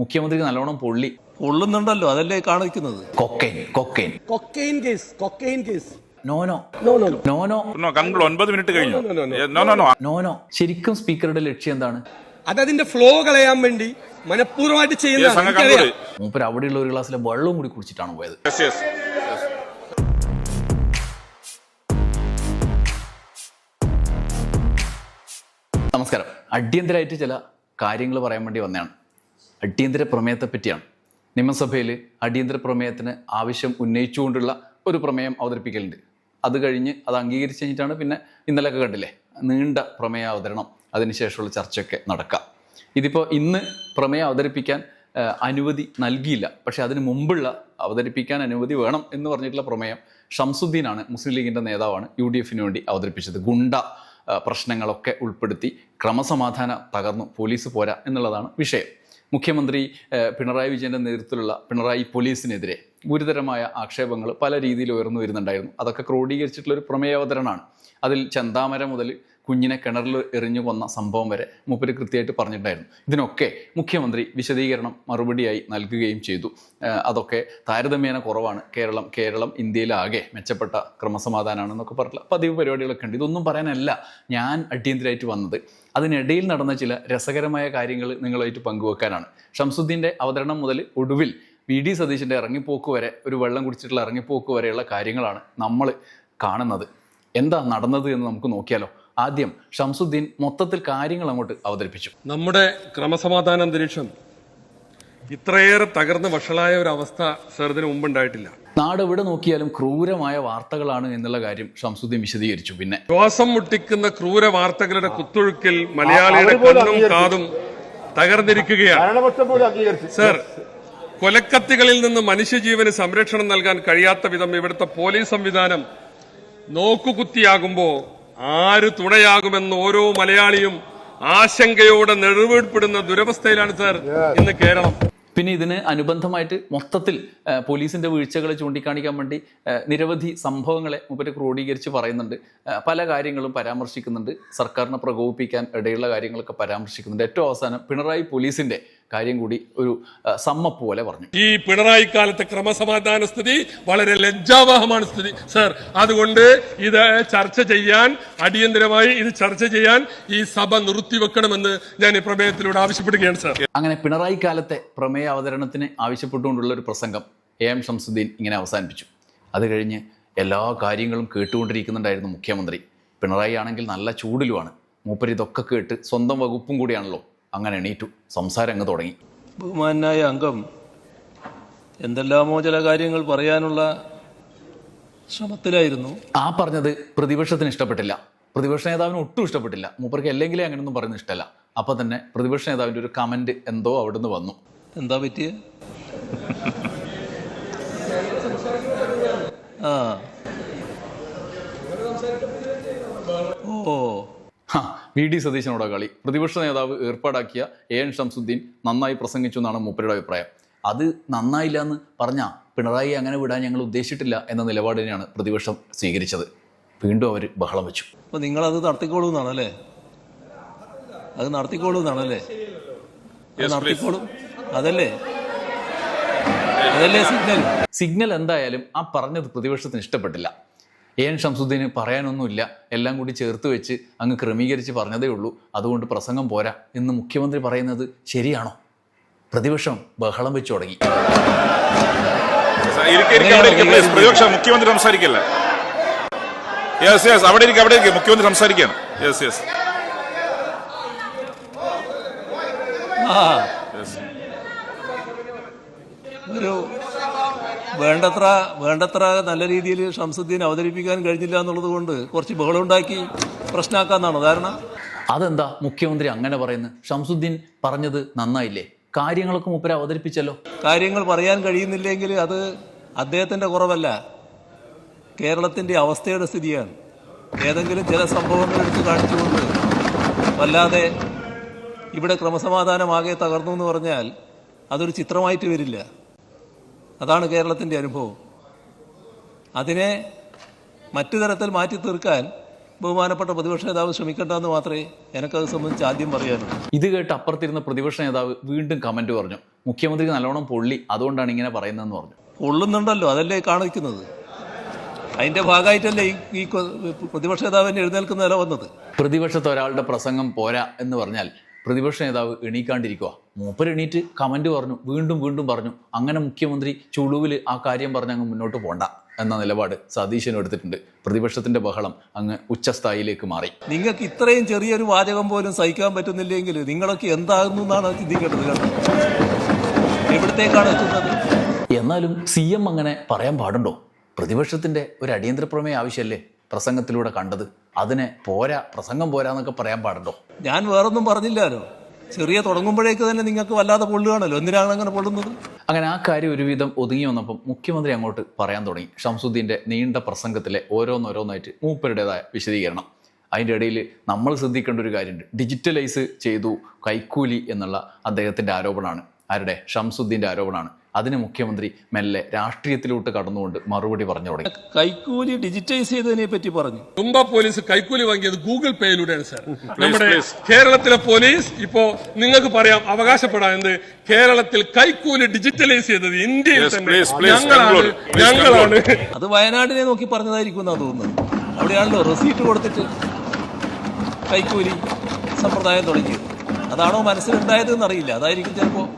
മുഖ്യമന്ത്രിക്ക് നല്ലോണം പൊള്ളി. പൊള്ളുന്നുണ്ടല്ലോ അതല്ലേ കാണിക്കുന്നത്? Cocaine cocaine. Cocaine case cocaine case no no no no conclude ഒൻപത് മിനിറ്റ് കഴിഞ്ഞു. നോനോ നോനോ ശരിക്കും സ്പീക്കറുടെ ലക്ഷ്യം എന്താണ്? അതതിന്റെ ഫ്ലോ കളയാൻ വേണ്ടി മനഃപൂർവമായിട്ട് ചെയ്യുന്ന മൂപ്പർ മൂപ്പര് അവിടെയുള്ള ഒരു ഗ്ലാസ്സിലെ വെള്ളവും കൂടി കുടിച്ചിട്ടാണ് പോയത്. നമസ്കാരം. അടിയന്തരമായിട്ട് ചില കാര്യങ്ങൾ പറയാൻ വേണ്ടി വന്നതാണ്. അടിയന്തര പ്രമേയത്തെ പറ്റിയാണ്. നിയമസഭയിൽ അടിയന്തര പ്രമേയത്തിന് ആവശ്യം ഉന്നയിച്ചുകൊണ്ടുള്ള ഒരു പ്രമേയം അവതരിപ്പിക്കലുണ്ട്. അത് കഴിഞ്ഞ് അത് അംഗീകരിച്ച് കഴിഞ്ഞിട്ടാണ് പിന്നെ ഇന്നലെയൊക്കെ കണ്ടില്ലേ? നീണ്ട പ്രമേയ അവതരണം. അതിനുശേഷമുള്ള ചർച്ചയൊക്കെ നടക്കാം. ഇതിപ്പോൾ ഇന്ന് പ്രമേയം അവതരിപ്പിക്കാൻ അനുമതി നൽകിയില്ല. പക്ഷേ അതിന് മുമ്പുള്ള അവതരിപ്പിക്കാൻ അനുമതി വേണം എന്ന് പറഞ്ഞിട്ടുള്ള പ്രമേയം ഷംസുദ്ദീനാണ് മുസ്ലിം ലീഗിന്റെ നേതാവാണ് യു ഡി എഫിന് വേണ്ടി അവതരിപ്പിച്ചത്. ഗുണ്ട പ്രശ്നങ്ങളൊക്കെ ഉൾപ്പെടുത്തി ക്രമസമാധാനം തകർന്നു. പോലീസ് പോരാ എന്നുള്ളതാണ് വിഷയം. മുഖ്യമന്ത്രി പിണറായി വിജയന്റെ നേതൃത്വത്തിലുള്ള പിണറായി പോലീസിനെതിരെ ഗുരുതരമായ ആക്ഷേപങ്ങൾ പല രീതിയിൽ ഉയർന്നു വരുന്നുണ്ടായിരുന്നു. അതൊക്കെ ക്രോഡീകരിച്ചിട്ടുള്ള ഒരു പ്രമേയാവതരണമാണ്. അതിൽ ചന്താമര മുതൽ കുഞ്ഞിനെ കിണറിൽ എറിഞ്ഞു കൊന്ന സംഭവം വരെ മൂപ്പര് കൃത്യമായിട്ട് പറഞ്ഞിട്ടുണ്ടായിരുന്നു. ഇതിനൊക്കെ മുഖ്യമന്ത്രി വിശദീകരണം മറുപടിയായി നൽകുകയും ചെയ്തു. അതൊക്കെ താരതമ്യേന കുറവാണ്. കേരളം കേരളം ഇന്ത്യയിലാകെ മെച്ചപ്പെട്ട ക്രമസമാധാനമാണെന്നൊക്കെ പറഞ്ഞിട്ടുള്ള പതിവ് പരിപാടികളൊക്കെ ഉണ്ട്. ഇതൊന്നും പറയാനല്ല ഞാൻ അടിയന്തരമായിട്ട് വന്നത്. അതിനിടയിൽ നടന്ന ചില രസകരമായ കാര്യങ്ങൾ നിങ്ങളായിട്ട് പങ്കുവെക്കാനാണ്. ഷംസുദ്ദീന്റെ അവതരണം മുതൽ ഒടുവിൽ വി. ഡി. സതീശന്റെ ഇറങ്ങിപ്പോക്ക് വരെ ഒരു വെള്ളം കുടിച്ചിട്ടുള്ള ഇറങ്ങിപ്പോക്ക് വരെയുള്ള കാര്യങ്ങളാണ് നമ്മൾ കാണുന്നത്. എന്താ നടന്നത് എന്ന് നമുക്ക് നോക്കിയാലോ? ആദ്യം ഷംസുദ്ദീൻ മൊത്തത്തിൽ കാര്യങ്ങൾ അങ്ങോട്ട് അവതരിപ്പിച്ചു. നമ്മുടെ ക്രമസമാധാന അന്തരീക്ഷം ഇത്രയേറെ തകർന്ന് വഷളായ ഒരു അവസ്ഥ സാറിന് ഇതിനു മുമ്പുണ്ടായിട്ടില്ല. നാട് എവിടെ നോക്കിയാലും ക്രൂരമായ വാർത്തകളാണ് എന്നുള്ള കാര്യം ഷംസുദ്ദീൻ വിശദീകരിച്ചു പിന്നെ. ശ്വാസം മുട്ടിക്കുന്ന ക്രൂര വാർത്തകളുടെ കുത്തൊഴുക്കിൽ മലയാളിയുടെ കണ്ണും കാതും തകർന്നിരിക്കുകയാണ്. സർ കൊലക്കത്തികളിൽ നിന്ന് മനുഷ്യജീവന് സംരക്ഷണം നൽകാൻ കഴിയാത്ത വിധം ഇവിടുത്തെ പോലീസ് സംവിധാനം നോക്കുകുത്തിയാകുമ്പോ ആര് തുണയാകുമെന്ന് ഓരോ മലയാളിയും ആശങ്കയോടെ നെടുവേർപ്പെടുന്ന ദുരവസ്ഥയിലാണ് സാർ ഇന്ന് കേരളം. പിന്നെ ഇതിന് അനുബന്ധമായിട്ട് മൊത്തത്തിൽ പോലീസിന്റെ വീഴ്ചകളെ ചൂണ്ടിക്കാണിക്കാൻ വേണ്ടി നിരവധി സംഭവങ്ങളെ മുമ്പേ ക്രോഡീകരിച്ച് പറയുന്നുണ്ട്. പല കാര്യങ്ങളും പരാമർശിക്കുന്നുണ്ട്. സർക്കാരിനെ പ്രകോപിപ്പിക്കാൻ ഇടയുള്ള കാര്യങ്ങളൊക്കെ പരാമർശിക്കുന്നുണ്ട്. ഏറ്റവും അവസാനം പിണറായി പോലീസിന്റെ കാര്യം കൂടി ഒരു സമ്മ സമ്മപ്പ് പോലെ പറഞ്ഞു. ഈ പിണറായി കാലത്തെ ക്രമസമാധാന സ്ഥിതി വളരെ ലജ്ജാവഹമാണ് സ്ഥിതി. സർ അതുകൊണ്ട് ഇത് ചർച്ച ചെയ്യാൻ അടിയന്തരമായി ഇത് ചർച്ച ചെയ്യാൻ ഈ സഭ നിർത്തിവെക്കണമെന്ന് ഞാൻ ഈ പ്രമേയത്തിലൂടെ ആവശ്യപ്പെടുകയാണ് സർ. അങ്ങനെ പിണറായി കാലത്തെ പ്രമേയ അവതരണത്തിന് ആവശ്യപ്പെട്ടുകൊണ്ടുള്ള ഒരു പ്രസംഗം എ എം ഷംസുദ്ദീൻ ഇങ്ങനെ അവസാനിപ്പിച്ചു. അത് കഴിഞ്ഞ് എല്ലാ കാര്യങ്ങളും കേട്ടുകൊണ്ടിരിക്കുന്നുണ്ടായിരുന്നു മുഖ്യമന്ത്രി. പിണറായി ആണെങ്കിൽ നല്ല ചൂടിലുമാണ്. മൂപ്പര് ഇതൊക്കെ കേട്ട് സ്വന്തം വകുപ്പും കൂടിയാണല്ലോ. അങ്ങനെ എണീറ്റു. സംസാരം അങ്ങ് തുടങ്ങി. ബഹുമാനായ അംഗം എന്തെല്ലാമോ ചില കാര്യങ്ങൾ പറയാനുള്ള ശ്രമത്തിലായിരുന്നു. ആ പറഞ്ഞത് പ്രതിപക്ഷത്തിന് ഇഷ്ടപ്പെട്ടില്ല. പ്രതിപക്ഷ നേതാവിന് ഒട്ടും ഇഷ്ടപ്പെട്ടില്ല. മൂപ്പർക്ക് അല്ലെങ്കിലേ അങ്ങനെയൊന്നും പറയുന്നത് ഇഷ്ടമല്ല. അപ്പോൾ തന്നെ പ്രതിപക്ഷ നേതാവിന്റെ ഒരു കമന്റ് എന്തോ അവിടുന്ന് വന്നു. എന്താ പറ്റിയ? ആ. വി ഡി സതീശനോട് കളി. പ്രതിപക്ഷ നേതാവ് ഏർപ്പാടാക്കിയ എ എൻ ഷംസുദ്ദീൻ നന്നായി പ്രസംഗിച്ചു എന്നാണ് മൂപ്പരുടെ അഭിപ്രായം. അത് നന്നായില്ല എന്ന് പറഞ്ഞാൽ പിണറായി അങ്ങനെ വിടാൻ ഞങ്ങൾ ഉദ്ദേശിച്ചിട്ടില്ല എന്ന നിലപാടിനെയാണ് പ്രതിപക്ഷം സ്വീകരിച്ചത്. വീണ്ടും അവർ ബഹളം വെച്ചു. അപ്പോൾ നിങ്ങളത് നടത്തിക്കോളൂ എന്നാണല്ലേ? അത് നടത്തിക്കോളൂ എന്നാണല്ലേ? അല്ലേ നടത്തിക്കോളും. അതല്ലേ? അതല്ലേ സിഗ്നൽ സിഗ്നൽ എന്തായാലും ആ പറഞ്ഞത് പ്രതിപക്ഷത്തിന് ഇഷ്ടപ്പെട്ടില്ല. എൻ ഷംസുദ്ദീന് പറയാനൊന്നുമില്ല. എല്ലാം കൂടി ചേർത്ത് വെച്ച് അങ്ങ് ക്രമീകരിച്ച് പറഞ്ഞതേ ഉള്ളൂ. അതുകൊണ്ട് പ്രസംഗം പോരാ എന്ന് മുഖ്യമന്ത്രി പറയുന്നത് ശരിയാണോ? പ്രതിപക്ഷം ബഹളം വെച്ചു തുടങ്ങി. മുഖ്യമന്ത്രി സംസാരിക്കല്ലേ. യെസ് യെസ് അവിടെ ഇരിക്കെ അവിടെ ഇരിക്കെ. മുഖ്യമന്ത്രി സംസാരിക്കാണ്. യെസ് യെസ് ഒരു വേണ്ടത്ര വേണ്ടത്ര നല്ല രീതിയിൽ ഷംസുദ്ദീൻ അവതരിപ്പിക്കാൻ കഴിഞ്ഞില്ല എന്നുള്ളത് കൊണ്ട് കുറച്ച് ബഹളമുണ്ടാക്കി പ്രശ്നമാക്കാന്നാണോ ധാരണ? അതെന്താ മുഖ്യമന്ത്രി അങ്ങനെ പറയുന്നത്? ഷംസുദ്ദീൻ പറഞ്ഞത് നന്നായില്ലേ? കാര്യങ്ങളൊക്കെ മുപ്പര അവതരിപ്പിച്ചല്ലോ. കാര്യങ്ങൾ പറയാൻ കഴിയുന്നില്ലെങ്കിൽ അത് അദ്ദേഹത്തിന്റെ കുറവല്ല. കേരളത്തിന്റെ അവസ്ഥയുടെ സ്ഥിതിയാണ്. ഏതെങ്കിലും ചില സംഭവങ്ങൾ എടുത്ത് കാണിച്ചുകൊണ്ട് വല്ലാതെ ഇവിടെ ക്രമസമാധാനമാകെ തകർന്നു എന്ന് പറഞ്ഞാൽ അതൊരു ചിത്രമായിട്ട് വരില്ല. അതാണ് കേരളത്തിന്റെ അനുഭവം. അതിനെ മറ്റു തരത്തിൽ മാറ്റി തീർക്കാൻ ബഹുമാനപ്പെട്ട പ്രതിപക്ഷ നേതാവ് ശ്രമിക്കേണ്ടെന്ന് മാത്രമേ എനിക്കത് സംബന്ധിച്ച് ആദ്യം പറയാനുള്ളൂ. ഇത് കേട്ട് അപ്പുറത്തിരുന്ന പ്രതിപക്ഷ നേതാവ് വീണ്ടും കമന്റ് പറഞ്ഞു. മുഖ്യമന്ത്രി നല്ലോണം പൊള്ളി അതുകൊണ്ടാണ് ഇങ്ങനെ പറയുന്നതെന്ന് പറഞ്ഞു. പൊള്ളുന്നുണ്ടല്ലോ അതല്ലേ കാണിക്കുന്നത്. അതിന്റെ ഭാഗമായിട്ടല്ലേ ഈ പ്രതിപക്ഷ നേതാവിന് എഴുന്നേൽക്കുന്ന നില വന്നത്. പ്രതിപക്ഷത്ത് ഒരാളുടെ പ്രസംഗം പോരാ എന്ന് പറഞ്ഞാൽ പ്രതിപക്ഷ നേതാവ് എണീക്കാണ്ടിരിക്കുക. മൂപ്പർ എണീറ്റ് കമന്റ് പറഞ്ഞു വീണ്ടും വീണ്ടും പറഞ്ഞു അങ്ങനെ മുഖ്യമന്ത്രി ചുളുവിൽ ആ കാര്യം പറഞ്ഞ് അങ്ങ് മുന്നോട്ട് പോണ്ട എന്ന നിലപാട് സതീശനും എടുത്തിട്ടുണ്ട്. പ്രതിപക്ഷത്തിന്റെ ബഹളം അങ്ങ് ഉച്ചസ്ഥായിലേക്ക് മാറി. നിങ്ങൾക്ക് ഇത്രയും ചെറിയൊരു വാചകം പോലും സഹിക്കാൻ പറ്റുന്നില്ലെങ്കിൽ നിങ്ങളൊക്കെ എന്താകുന്നു എന്നാണ് ചിന്തിക്കേണ്ടത് എവിടത്തേക്കാണ് എത്തുന്നത്? എന്നാലും സി എം അങ്ങനെ പറയാൻ പാടുണ്ടോ? പ്രതിപക്ഷത്തിന്റെ ഒരു അടിയന്തര പ്രമേയ ആവശ്യമല്ലേ? പ്രസംഗത്തിലൂടെ കണ്ടത്. അതിനെ പോരാ പ്രസംഗം പോരാ എന്നൊക്കെ പറയാൻ പാടുണ്ടോ? ഞാൻ വേറൊന്നും പറഞ്ഞില്ലല്ലോ ചെറിയ തുടങ്ങുമ്പോഴേക്ക് തന്നെ നിങ്ങൾക്ക് വല്ലാതെ പൊള്ളുകയാണല്ലോ. എന്തിനാണ് അങ്ങനെ പൊള്ളുന്നത്? അങ്ങനെ ആ കാര്യം ഒരുവിധം ഒതുങ്ങി വന്നപ്പം മുഖ്യമന്ത്രി അങ്ങോട്ട് പറയാൻ തുടങ്ങി. ഷംസുദ്ദീന്റെ നീണ്ട പ്രസംഗത്തിലെ ഓരോന്നോരോന്നായിട്ട് മൂപ്പരുടേതായ വിശദീകരണം. അതിന്റെ ഇടയിൽ നമ്മൾ ശ്രദ്ധിക്കേണ്ട ഒരു കാര്യമുണ്ട്. ഡിജിറ്റലൈസ് ചെയ്തു കൈക്കൂലി എന്നുള്ള അദ്ദേഹത്തിന്റെ ആരോപണമാണ്. ആരുടെ? ഷംസുദ്ദീന്റെ ആരോപണമാണ് അതിന് മുഖ്യമന്ത്രി മെല്ലെ രാഷ്ട്രീയത്തിലോട്ട് കടന്നുകൊണ്ട് മറുപടി പറഞ്ഞു തുടങ്ങി. കൈക്കൂലി ഡിജിറ്റൈസ് ചെയ്തതിനെ പറ്റി പറഞ്ഞു. തുമ്പ പോലീസ് കൈക്കൂലി വാങ്ങിയത് ഗൂഗിൾ പേയിലൂടെയാണ് സാർ. നമ്മുടെ കേരളത്തിലെ പോലീസ് ഇപ്പോ നിങ്ങൾക്ക് പറയാം അവകാശപ്പെടാൻ എന്ത് കേരളത്തിൽ കൈക്കൂലി ഡിജിറ്റലൈസ് ചെയ്തത് ഇന്ത്യയിൽ ഞങ്ങളാണ് ഞങ്ങളാണ്. അത് വയനാടിനെ നോക്കി പറഞ്ഞതായിരിക്കും എന്നാ തോന്നുന്നത്. അവിടെയാണല്ലോ റെസീറ്റ് കൊടുത്തിട്ട് കൈക്കൂലി സമ്പ്രദായം തുടങ്ങിയത്. അതാണോ മനസ്സിലുണ്ടായത് എന്നറിയില്ല അതായിരിക്കും ചിലപ്പോൾ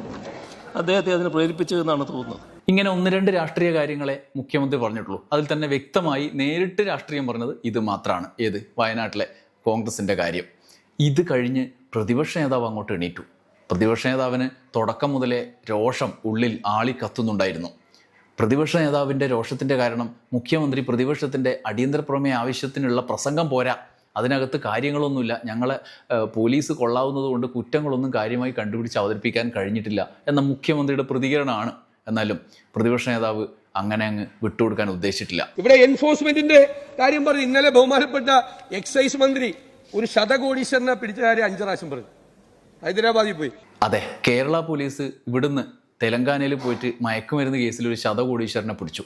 അദ്ദേഹത്തെ അതിന് പ്രേരിപ്പിച്ചതെന്നാണ് തോന്നുന്നത്. ഇങ്ങനെ ഒന്ന് രണ്ട് രാഷ്ട്രീയ കാര്യങ്ങളെ മുഖ്യമന്ത്രി പറഞ്ഞിട്ടുള്ളൂ. അതിൽ തന്നെ വ്യക്തമായി നേരിട്ട് രാഷ്ട്രീയം പറഞ്ഞത് ഇത് മാത്രമാണ് ഏത്? വയനാട്ടിലെ കോൺഗ്രസിന്റെ കാര്യം. ഇത് കഴിഞ്ഞ് പ്രതിപക്ഷ നേതാവ് അങ്ങോട്ട് എണീറ്റു. പ്രതിപക്ഷ നേതാവിന് തുടക്കം മുതലേ രോഷം ഉള്ളിൽ ആളി കത്തുന്നുണ്ടായിരുന്നു. പ്രതിപക്ഷ നേതാവിന്റെ രോഷത്തിന്റെ കാരണം മുഖ്യമന്ത്രി പ്രതിപക്ഷത്തിന്റെ അടിയന്തര പ്രമേയ ആവശ്യത്തിനുള്ള പ്രസംഗം പോരാ. അതിനകത്ത് കാര്യങ്ങളൊന്നുമില്ല. ഞങ്ങളെ പോലീസ് കൊള്ളാവുന്നത് കൊണ്ട് കുറ്റങ്ങളൊന്നും കാര്യമായി കണ്ടുപിടിച്ച് അവതരിപ്പിക്കാൻ കഴിഞ്ഞിട്ടില്ല എന്ന മുഖ്യമന്ത്രിയുടെ പ്രതികരണമാണ്. എന്നാലും പ്രതിപക്ഷ നേതാവ് അങ്ങനെ അങ്ങ് വിട്ടുകൊടുക്കാൻ ഉദ്ദേശിച്ചിട്ടില്ല. ഇവിടെ എൻഫോഴ്സ്മെന്റിന്റെ കാര്യം പറഞ്ഞു ഇന്നലെ ബഹുമാനപ്പെട്ട എക്സൈസ് മന്ത്രി ഒരു ശതകോടീശ്വരനെ പിടിച്ച കാര്യം അഞ്ചു പ്രാവശ്യം പറഞ്ഞു. ഹൈദരാബാദിൽ പോയി. അതെ കേരള പോലീസ് ഇവിടുന്ന് തെലങ്കാനയിൽ പോയിട്ട് മയക്കുമരുന്ന് കേസിൽ ഒരു ശതകോടീശ്വരനെ പിടിച്ചു.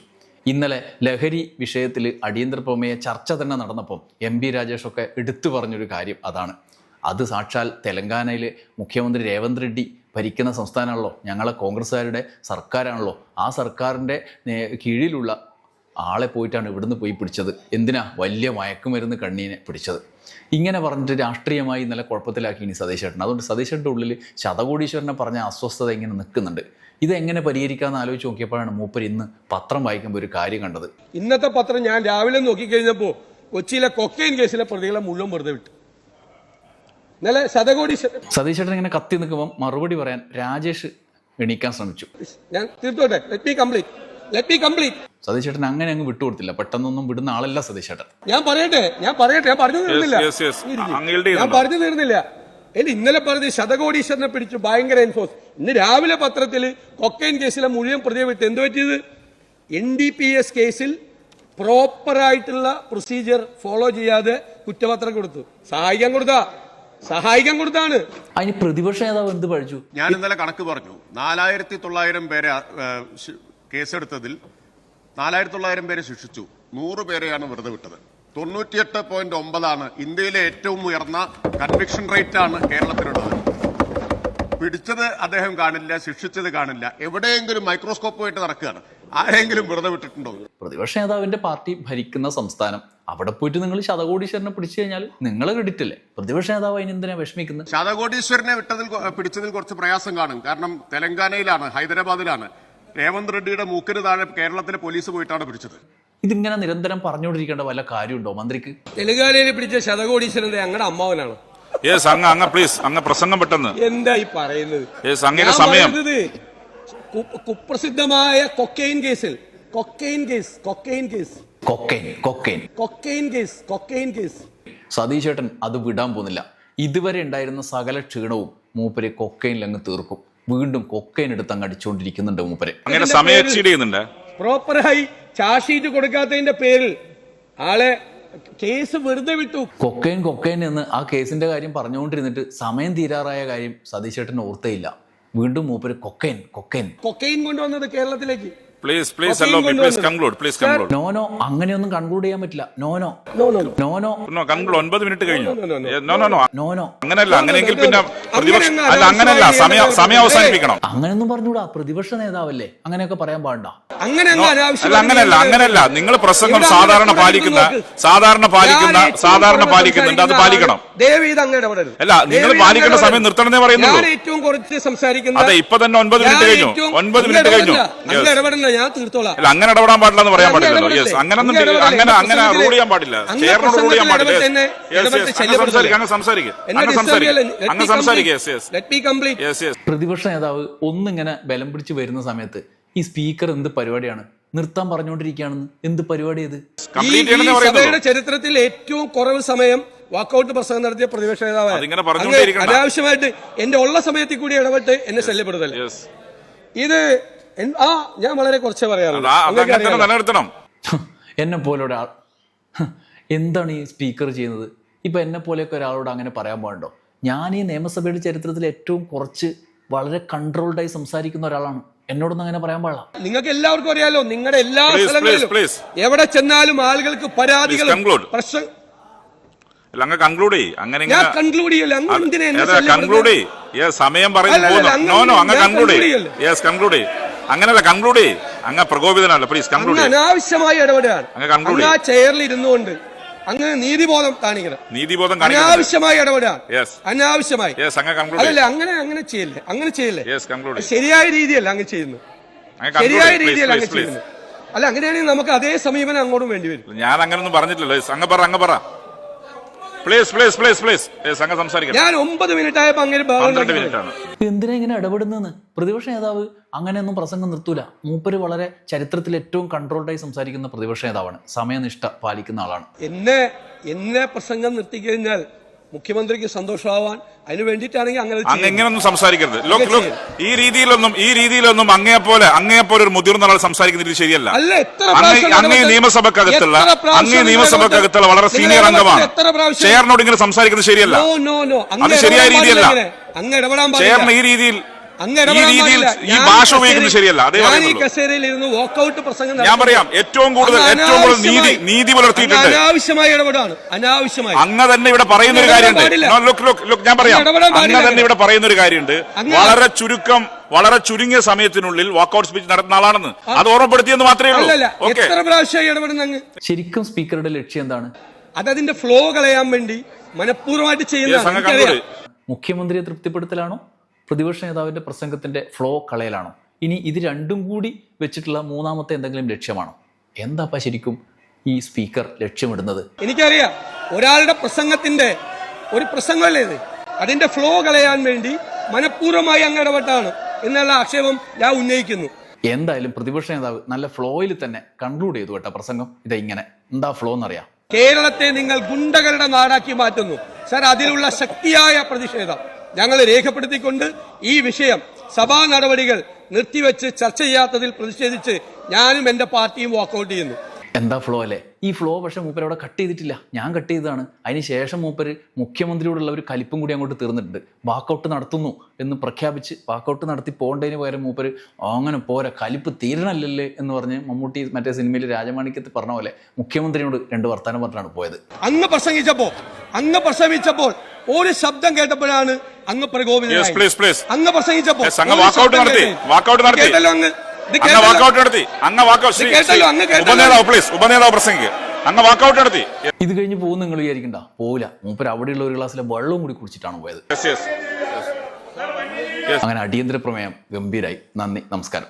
ഇന്നലെ ലഹരി വിഷയത്തിൽ അടിയന്തര പ്രമേയ ചർച്ച തന്നെ നടന്നപ്പം എം പി രാജേഷൊക്കെ എടുത്തു പറഞ്ഞൊരു കാര്യം അതാണ്. അത് സാക്ഷാൽ തെലങ്കാനയിൽ മുഖ്യമന്ത്രി രേവന്ത് റെഡ്ഡി ഭരിക്കുന്ന സംസ്ഥാനമാണല്ലോ ഞങ്ങളെ കോൺഗ്രസ്സുകാരുടെ സർക്കാരാണല്ലോ. ആ സർക്കാരിന്റെ കീഴിലുള്ള ആളെ പോയിട്ടാണ് ഇവിടുന്ന് പോയി പിടിച്ചത്. എന്തിനാ? വലിയ മയക്കുമരുന്ന് കണ്ണീനെ പിടിച്ചത്. ഇങ്ങനെ പറഞ്ഞിട്ട് രാഷ്ട്രീയമായി ഇന്നലെ കുഴപ്പത്തിലാക്കി ഇനി സതീശേട്ടൻ അതുകൊണ്ട് സതീശേട്ടന്റെ ഉള്ളിൽ ശതകോടീശ്വരനെ പറഞ്ഞ അസ്വസ്ഥത ഇങ്ങനെ നിൽക്കുന്നുണ്ട്. ഇതെങ്ങനെ പരിഹരിക്കാമെന്ന് ആലോചിച്ച് നോക്കിയപ്പോഴാണ് മൂപ്പർ ഇന്ന് പത്രം വായിക്കുമ്പോൾ ഒരു കാര്യം കണ്ടത്. ഇന്നത്തെ പത്രം ഞാൻ രാവിലെ നോക്കിക്കഴിഞ്ഞപ്പോൾ കൊച്ചിയിലെ കൊക്കൈൻ കേസിലെ പ്രതികളെ മുഴുവൻ വെറുതെ വിട്ടു. ഇന്നലെ ശതകോടീശ്വരൻ സതീശേട്ടൻ ഇങ്ങനെ കത്തി നിൽക്കുമ്പോൾ മറുപടി പറയാൻ രാജേഷ് എണീക്കാൻ ശ്രമിച്ചു. ഞാൻ തീർത്തോട്ടെ. Let me complete let me complete സതീശേട്ടൻ അങ്ങനെ അങ്ങ് വിട്ടുകൊടുത്തില്ല. പെട്ടെന്നൊന്നും വിടുന്ന ആളല്ല സതീശേട്ടൻ. ഞാൻ പറയട്ടെ ഞാൻ പറയട്ടെ ഞാൻ പറഞ്ഞു തീർന്നില്ല. ഞാൻ പറഞ്ഞു തീർന്നില്ല. എല്ല ഇന്നലെ പറഞ്ഞ് ശതകോടീശ്വരനെ പിടിച്ചു ഭയങ്കര എൻഫോഴ്സ് ഇന്ന് രാവിലെ പത്രത്തിൽ കൊക്കൈൻ കേസിലെ മുഴുവൻ പ്രതിയെ വിട്ട് എന്ത് പറ്റിയത്? എൻ ഡി പി എസ് കേസിൽ പ്രോപ്പറായിട്ടുള്ള പ്രൊസീജിയർ ഫോളോ ചെയ്യാതെ കുറ്റപത്രം കൊടുത്തു. സഹായിക്കാൻ കൊടുത്താ. സഹായിക്കാൻ കൊടുത്താണ്. അതിന് പ്രതിപക്ഷ നേതാവ് എന്ത് പഴിച്ചു ഞാൻ ഇന്നലെ കണക്ക് പറഞ്ഞു. നാലായിരത്തി തൊള്ളായിരം പേരെ കേസെടുത്തതിൽ നാലായിരത്തി തൊള്ളായിരം പേരെ ശിക്ഷിച്ചു. നൂറ് പേരെയാണ് വെറുതെ വിട്ടത്. തൊണ്ണൂറ്റിയെട്ട് പോയിന്റ് ഒമ്പതാണ് ഇന്ത്യയിലെ ഏറ്റവും ഉയർന്ന കൺവിക്ഷൻ റേറ്റ് ആണ് കേരളത്തിലുള്ളത്. പിടിച്ചത് അദ്ദേഹം കാണില്ല ശിക്ഷിച്ചത് കാണില്ല. എവിടെയെങ്കിലും മൈക്രോസ്കോപ്പ് മൈക്രോസ്കോപ്പുമായിട്ട് നടക്കുകയാണ്. ആരെങ്കിലും വെറുതെ വിട്ടിട്ടുണ്ടോ? പ്രതിപക്ഷ നേതാവിന്റെ പാർട്ടി ഭരിക്കുന്ന സംസ്ഥാനം അവിടെ പോയിട്ട് നിങ്ങൾ ശതകോടീശ്വരനെ പിടിച്ചു കഴിഞ്ഞാൽ നിങ്ങളെ ക്രെഡിറ്റ് അല്ലേ? പ്രതിപക്ഷ നേതാവ് അതിന് എന്തിനാ വിഷമിക്കുന്നത്? ശതകോടീശ്വരനെ വിട്ടതിൽ പിടിച്ചതിൽ കുറച്ച് പ്രയാസം കാണും. കാരണം തെലങ്കാനയിലാണ് ഹൈദരാബാദിലാണ്. രേവന്ത് റെഡ്ഡിയുടെ മൂക്കിന് താഴെ കേരളത്തിലെ പോലീസ് പോയിട്ടാണ് പിടിച്ചത്. ഇതിങ്ങനെ നിരന്തരം പറഞ്ഞുകൊണ്ടിരിക്കേണ്ട വല്ല കാര്യമുണ്ടോ മന്ത്രിക്ക്? തെലുങ്കാനയിൽ പിടിച്ച ശതകോടീശ്വരന്റെ ഞങ്ങളുടെ അമ്മാവനാണ്. യെസ് അങ്ങ് അങ്ങ് പ്ലീസ് അങ്ങ് പ്രസംഗം പെട്ടെന്ന്. എന്താ ഈ പറയുന്നത്? യെസ് അങ്ങയുടെ സമയം. കുപ്രസിദ്ധമായ കൊക്കൈൻ കേസിൽ cocaine case cocaine case. Cocaine cocaine cocaine case cocaine case. സതീശേട്ടൻ അത് വിടാൻ പോകുന്നില്ല. ഇതുവരെ ഉണ്ടായിരുന്ന സകല ക്ഷീണവും മൂപ്പര് കൊക്കൈനിൽ അങ്ങ് തീർക്കും. വീണ്ടും കൊക്കൈൻ എടുത്ത് അങ്ങ് അടിച്ചുകൊണ്ടിരിക്കുന്നുണ്ട് മൂപ്പരെ. അങ്ങനെ സമയം എക്സീഡ് ചെയ്യുന്നുണ്ട്. പ്രോപ്പറായി ചാർജ് ഷീറ്റ് കൊടുക്കാത്തതിന്റെ പേരിൽ ആളെ കേസ് വെറുതെ വിട്ടു. കൊക്കൈൻ കൊക്കൈൻ എന്ന് ആ കേസിന്റെ കാര്യം പറഞ്ഞുകൊണ്ടിരുന്നിട്ട് സമയം തീരാറായ കാര്യം സതീശേട്ടൻ ഓർത്തേയില്ല വീണ്ടും മൂപ്പര് കൊക്കൈൻ കൊക്കൈൻ കൊക്കൈൻ കൊണ്ടുവന്നത് കേരളത്തിലേക്ക്. Please please allow please conclude please conclude no no അങ്ങനെയൊന്നും കൺക്ലൂഡ് ചെയ്യാൻ പറ്റില്ല. No no No, no, no. No no no conclude ഒൻപത് മിനിറ്റ് കഴിഞ്ഞു. No, no, no, no. No no no no no no, അങ്ങനെയെങ്കിൽ പിന്നെ no. പ്രതിപക്ഷ അല്ല അങ്ങനല്ല അങ്ങനെയല്ല സമയം സമയം അവസാനിപ്പിക്കണം. അങ്ങനെയൊന്നും പറഞ്ഞൂടാ പ്രതിപക്ഷ നേതാവല്ലേ? അങ്ങനെയൊക്കെ പറയാൻ പാടണ്ട? അല്ല അങ്ങനെയല്ല അങ്ങനെയല്ല നിങ്ങൾ പ്രസംഗം സാധാരണ പാലിക്കുന്ന സാധാരണ പാലിക്കുന്ന സാധാരണ പാലിക്കുന്നുണ്ട്. അത് പാലിക്കണം. അല്ല, നിങ്ങൾ പാലിക്കേണ്ട സമയം നിർത്തണമെന്നേ പറയുന്നുള്ളൂ. ഞാൻ ഏറ്റവും കുറച്ച് സംസാരിക്കുന്ന അതെ, ഇപ്പൊ തന്നെ ഒൻപത് മിനിറ്റ് കഴിഞ്ഞു. ഒൻപത് മിനിറ്റ് കഴിഞ്ഞു. ഞാൻ തീർത്തോളാം. അല്ല അങ്ങനെ ഇടപെടാൻ പാടില്ല എന്ന് പറയാൻ പാടില്ല പാടില്ലല്ലോ. യെസ് അങ്ങനൊന്നും അങ്ങ് ഇടപെടല്ലേ? അങ്ങനെ അങ്ങനെ റൂൾ ചെയ്യാൻ പാടില്ല. ചെയറിനോട് റൂൾ ചെയ്യാൻ പാടില്ല. പ്രസംഗത്തിൽ Yes, ഇടപെട്ട് yes, എന്നെ അങ്ങ് ശല്യപ്പെടുത്തല്ലേ? സംസാരിക്കുക അങ്ങ് സംസാരിക്കുക അങ്ങ് സംസാരിക്കുക അങ്ങ് സംസാരിക്കുക yes yes let complete yes yes പ്രതിപക്ഷ നേതാവ് ഒന്നിങ്ങനെ ബലം പിടിച്ച് വരുന്ന സമയത്ത് ഈ സ്പീക്കർ എന്ത് പരിപാടിയാണ്? നിർത്താൻ പറഞ്ഞുകൊണ്ടിരിക്കുകയാണെന്ന് എന്ത് പരിപാടി ഇത്? കംപ്ലീറ്റ് ചെയ്യണമെന്നേ സഭയുടെ പറയുന്നുള്ളൂ. ചരിത്രത്തിൽ ഏറ്റവും കുറവ് സമയം വാക്കൌട്ട് പ്രസംഗം നടത്തിയ പ്രതിപക്ഷ നേതാവ് അതിങ്ങനെ. അനാവശ്യമായിട്ട് എന്റെ ഉള്ള സമയത്തിൽ കൂടി ഇടപെട്ട് എന്നെ ശല്യപ്പെടുത്തല്ലേ? യെസ് ഇത് ആ ഞാൻ വളരെ കുറച്ചേ പറയാറുള്ളൂ. എന്നെ പോലെ ഒരാൾ എന്താണ് ഈ സ്പീക്കർ ചെയ്യുന്നത്? ഇപ്പൊ എന്നെ പോലെയൊക്കെ ഒരാളോട് അങ്ങനെ പറയാൻ പാടുണ്ടോ? ഞാൻ ഈ നിയമസഭയുടെ ചരിത്രത്തിൽ ഏറ്റവും കുറച്ച് വളരെ കൺട്രോൾഡായി സംസാരിക്കുന്ന ഒരാളാണ്. എന്നോടൊന്നും അങ്ങനെ പറയാൻ പാടില്ല. നിങ്ങൾക്ക് എല്ലാവർക്കും അറിയാലോ നിങ്ങളുടെ എല്ലാ സ്ഥലങ്ങളിലും എവിടെ ചെന്നാലും ആളുകൾക്ക് പരാതികൾ കൺക്ലൂഡ് ചെയ്യ്. അങ്ങനെ ഞാൻ കൺക്ലൂഡ് ചെയ്യല്ല അങ്ങ് എന്തിനാ എന്നെ കൺക്ലൂഡ് ചെയ്യ്. യെസ് സമയം പറയുന്നു. കൺക്ലൂഡ് ചെയ്യ്. ചെയ്യല്ലേ? യെസ് കൺക്ലൂഡ് ചെയ്യ്. അങ്ങനല്ല കൺക്ലൂഡ് ചെയ്യ്. അങ്ങ് പ്രകോപിതനല്ല പ്ലീസ് കൺക്ലൂഡ് അനാവശ്യമായ ഇടപെടുകയാണ് അങ്ങ് അങ്ങ് ആ ചെയറിൽ ഇരുന്നുകൊണ്ട് അങ്ങ് നീതിബോധം കാണിക്കണം. നീതിബോധം അനാവശ്യമായി ഇടപെടുകയാണ്. അനാവശ്യമായി. കൺക്ലൂഡ് അതല്ല അങ്ങനെ അങ്ങനെ ചെയ്യില്ലേ? അങ്ങനെ ചെയ്യില്ലേ? കൺക്ലൂഡ് ശരിയായ രീതിയല്ല അങ്ങ് ചെയ്യുന്നത്. അങ്ങ് ശരിയായ. രീതിയല്ല അങ്ങ്. ചെയ്യുന്നത്. അല്ല അങ്ങനെയാണെങ്കിൽ നമുക്ക് അതേ സമീപനം അങ്ങോട്ടും വേണ്ടി വരും. ഞാൻ അങ്ങനൊന്നും പറഞ്ഞിട്ടില്ലല്ലോ അങ്ങ് പറ അങ്ങ് പറ. Please please please please yes അങ്ങ് സംസാരിക്കണം ഞാൻ ഒമ്പത് മിനിറ്റ് ആയപ്പോ അങ്ങനെ പന്ത്രണ്ട് മിനിറ്റ് ആണ് എന്തിനാ ഇങ്ങനെ ഇടപെടുന്നതെന്ന്? പ്രതിപക്ഷ നേതാവ് അങ്ങനെയൊന്നും പ്രസംഗം നിർത്തൂല. മൂപ്പര് വളരെ ചരിത്രത്തിൽ ഏറ്റവും കൺട്രോൾഡായി സംസാരിക്കുന്ന പ്രതിപക്ഷ നേതാവാണ്. സമയനിഷ്ഠ പാലിക്കുന്ന ആളാണ്. എന്നെ എന്നെ പ്രസംഗം നിർത്തിക്കഴിഞ്ഞാൽ മുഖ്യമന്ത്രിക്ക് സന്തോഷമാവാൻ അതിന് വേണ്ടിയിട്ടാണെങ്കിൽ അങ്ങനെ അങ്ങ് ചെയ്യുന്നത്. സംസാരിക്കരുത്. ഈ രീതിയിലൊന്നും ഈ രീതിയിലൊന്നും ഈ രീതിയിലൊന്നും അങ്ങേ പോലെ ഒരു മുതിർന്ന ആൾ സംസാരിക്കുന്നത് ശരിയല്ല. അങ്ങേ അങ്ങേ നിയമസഭക്കകത്തുള്ള അങ്ങേ നിയമസഭക്കകത്തുള്ള വളരെ സീനിയർ അംഗമാണ്. ചെയറിനോട് ഇങ്ങനെ സംസാരിക്കുന്നത് ശരിയല്ല. അത് ശരിയായ രീതിയല്ല. അങ്ങ് ഇടപെടാൻ ചെയറിന് ഈ രീതിയിൽ അങ്ങ് ഈ രീതിയിൽ ഈ ഭാഷ ഉപയോഗിക്കുന്നത് ശരിയല്ല അതേ ഞാൻ ഈ കസേരയിൽ ഇരുന്ന് വാക്കൌട്ട് പ്രസംഗം ഞാൻ പറയാം ഏറ്റവും കൂടുതൽ ഏറ്റവും കൂടുതൽ നീതി നീതി പുലർത്തിയിട്ടുണ്ട്. അനാവശ്യമായ ഇടപെടാണ് അനാവശ്യമായി. അങ്ങ് തന്നെ ഇവിടെ പറയുന്ന ഒരു കാര്യമുണ്ട്. ഞാൻ പറയാം. അങ്ങ്. തന്നെ ഇവിടെ പറയുന്ന ഒരു കാര്യമുണ്ട് വളരെ ചുരുക്കം വളരെ ചുരുങ്ങിയ സമയത്തിനുള്ളിൽ വാക്കൌട്ട് സ്പീച്ച് നടത്തുന്ന ആളാണെന്ന്. അത് ഓർമ്മപ്പെടുത്തിയെന്ന് മാത്രമേ ഉള്ളൂ. എത്ര പ്രാവശ്യമായി ഇടപെടുന്ന അങ്ങ്? ശരിക്കും സ്പീക്കറുടെ ലക്ഷ്യം എന്താണ്? അതതിന്റെ ഫ്ലോ കളയാൻ വേണ്ടി മനഃപൂർവമായിട്ട് ചെയ്യുന്ന മുഖ്യമന്ത്രിയെ തൃപ്തിപ്പെടുത്തലാണോ? പ്രതിപക്ഷ നേതാവിന്റെ പ്രസംഗത്തിന്റെ ഫ്ലോ കളയലാണോ? ഇനി ഇത് രണ്ടും കൂടി വെച്ചിട്ടുള്ള മൂന്നാമത്തെ എന്തെങ്കിലും ലക്ഷ്യമാണോ? എന്താപ്പാ ശരിക്കും ഈ സ്പീക്കർ ലക്ഷ്യമിടുന്നത്? എനിക്കറിയാം. ഒരാളുടെ പ്രസംഗത്തിന്റെ ഒരു പ്രസംഗമല്ലേ ഇത്? അതിന്റെ ഫ്ലോ കളയാൻ വേണ്ടി മനഃപൂർവമായി അങ്ങ് ഇടപെട്ടാണ് എന്നുള്ള ആക്ഷേപം ഞാൻ ഉന്നയിക്കുന്നു. എന്തായാലും പ്രതിപക്ഷ നേതാവ് നല്ല ഫ്ലോയിൽ തന്നെ കൺക്ലൂഡ് ചെയ്തു കേട്ടോ പ്രസംഗം. ഇതാ ഇങ്ങനെ. എന്താ ഫ്ലോ എന്നറിയാം. കേരളത്തെ നിങ്ങൾ ഗുണ്ടകളുടെ നാടാക്കി മാറ്റുന്നു. സർ അതിലുള്ള ശക്തിയായ പ്രതിഷേധം. ഞങ്ങൾ രേഖപ്പെടുത്തിക്കൊണ്ട് ഈ വിഷയം സഭാ നടപടികൾ നിർത്തിവെച്ച് ചർച്ച ചെയ്യാത്തതിൽ പ്രതിഷേധിച്ച് ഞാനും എന്റെ പാർട്ടിയും വാക്കൌട്ട് ചെയ്യുന്നു. എന്താ ഫ്ലോ അല്ലേ? ഈ ഫ്ലോ പക്ഷെ മൂപ്പർ അവിടെ കട്ട് ചെയ്തിട്ടില്ല. ഞാൻ കട്ട് ചെയ്തതാണ്. അതിന് ശേഷം മൂപ്പര് മുഖ്യമന്ത്രിയോടുള്ള ഒരു കലിപ്പും കൂടി അങ്ങോട്ട് തീർന്നിട്ടുണ്ട്. വാക്കൗട്ട് നടത്തുന്നു എന്ന് പ്രഖ്യാപിച്ച് വാക്കൗട്ട് നടത്തി പോകേണ്ടതിന് പകരം മൂപ്പര് അങ്ങനെ പോരാ. കലിപ്പ് തീരണല്ലേ എന്ന് പറഞ്ഞ് മമ്മൂട്ടി മറ്റേ സിനിമയിൽ രാജമാണിക്യത്തിൽ പറഞ്ഞ പോലെ മുഖ്യമന്ത്രിയോട് രണ്ട് വർത്തമാനം പറഞ്ഞാണ് പോയത്. അങ്ങ് പ്രസംഗിച്ചപ്പോ അങ്ങ് പ്രസംഗിച്ചപ്പോൾ ഒരു ശബ്ദം കേട്ടപ്പോഴാണ് അങ്ങ് പ്രകോപിതനായി പ്ലീസ് പ്ലീസ്. അങ്ങ് പ്രസംഗിച്ചപ്പോൾ അങ്ങ് നടത്തി. നടത്തി. കേട്ടല്ലോ അങ്ങ്. ഇത് അങ്ങ് കേട്ടല്ലോ. നടത്തി. അങ്ങ് വാക്കൌട്ട് കേട്ടല്ലോ, അങ്ങ് ഉപനേതാവ് പ്ലീസ് ഉപനേതാവ് പ്രസംഗിക്കുക അങ്ങ് വാക്കൌട്ട് നടത്തി. ഇത് കഴിഞ്ഞ് പോകുന്ന നിങ്ങൾ വിചാരിക്കണ്ട. പോവില്ല. മൂപ്പർ അവിടെയുള്ള ഒരു ഗ്ലാസ്സിലെ വെള്ളവും കൂടി കുടിച്ചിട്ടാണ് പോയത്. അങ്ങനെ അടിയന്തര പ്രമേയം ഗംഭീരായി. നന്ദി. നമസ്കാരം.